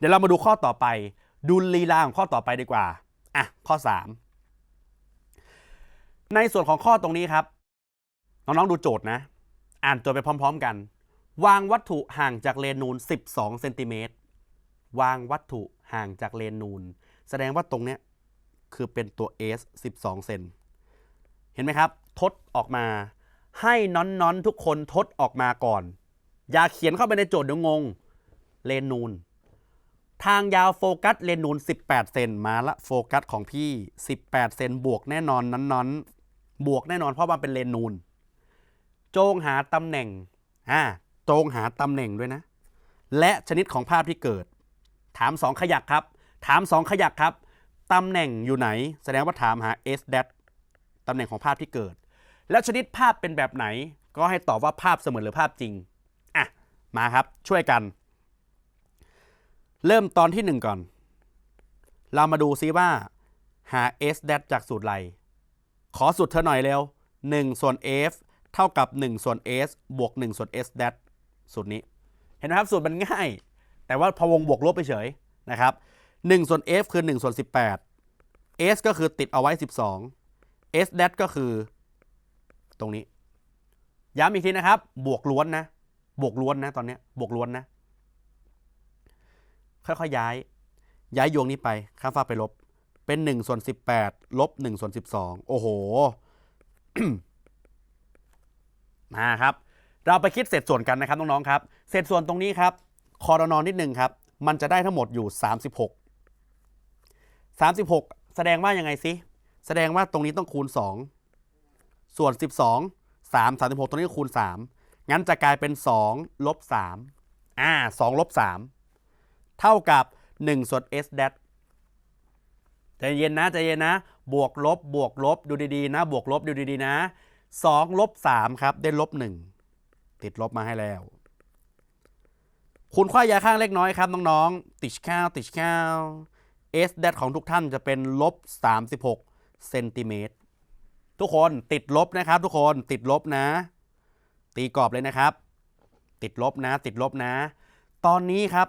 เดี๋ยวเรามาดูข้อต่อไป ดูลีลาของข้อต่อไปดีกว่าอะข้อ 3 ในส่วนของข้อตรงนี้ครับ น้องๆดูโจทย์นะ อ่านโจทย์ไปพร้อม ๆ กัน วางวัตถุห่างจากเลนนูน 12เซนติเมตรวางวัตถุห่างจากเลนนูน แสดงว่าตรงเนี้ยคือเป็นตัว S 12 เซนเห็นไหมครับ ทดออกมา ให้น้อนๆทุกคนทดออกมาก่อน อย่าเขียนเข้าไปในโจทย์เดี๋ยวงง เลนนูน ทางยาวโฟกัสเลนนูน 18 เซนมาละโฟกัสของพี่ 18 เซนบวกแน่นอนนั้นๆ บวกแน่นอนเพราะมันเป็นเลนนูน โจงหาตำแหน่งอ่าโจงหาตำแหน่งด้วยนะ และชนิดของภาพที่เกิด ถาม 2 ขยักครับ ถาม 2 ขยักครับตำแหน่งอยู่ไหน แสดงว่าถามหา s d a t ตำแหน่งของภาพที่เกิด แล้วชนิดภาพเป็นแบบไหน ก็ให้ตอบว่าภาพเสมือนหรือภาพจริงอะมาครับช่วยกัน เริ่มตอนที่ 1 ก่อน เรามาดูซิว่า หา s d a t จากสูตรไร ขอสูตรเธอหน่อยเร็ว 1 ส่วน f เท่ากับ 1 ส่วน s บวก 1 ส่วน s d a t สูตรนี้ เห็นไหมครับ สูตรมันง่าย แต่ว่าพวงบวกลบไปเฉยนะครับ 1 ส่วน f คือ 1 ส่วน 18 s ก็คือติดเอาไว้ 12 s d a t ก็คือ ตรงนี้ ย้ำอีกทีนะครับ บวกล้วนนะ บวกล้วนนะตอนนี้ บวกล้วนนะ ค่อยๆย้าย ย้ายยวงนี้ไปข้าฟ้าไปลบ เป็น1ส่วน18ลบ1ส่วน12 โอ้โหมาครับ เราไปคิดเศษส่วนกันนะครับน้องๆครับเศษส่วนตรงนี้ครับคอรนอนนิดนึงครับ มันจะได้ทั้งหมดอยู่ 36 36 แสดงว่ายังไงสิแสดงว่าตรงนี้ต้องคูณ 2 ส่วน 12 3 36 ตรงนี้คูณ 3 งั้นจะกลายเป็น 2 ลบ 3 อ่า 2 ลบ 3 เท่ากับ1ส่วน s d a t ใจเย็นนะใจเย็นนะ บวกลบบวกลบดูดีๆนะ บวกลบดูดีๆนะ2ลบ3ครับได้ลบ1ติดลบมาให้แล้ว คูณค่ายาข้างเล็กน้อยครับน้องๆติดข้าวติดข้าว s d a t ของทุกท่านจะเป็นลบ36เซนติเมตรทุกคนติดลบนะครับ ทุกคนติดลบนะ ตีกรอบเลยนะครับ ติดลบนะ ติดลบนะ ตอนนี้ครับ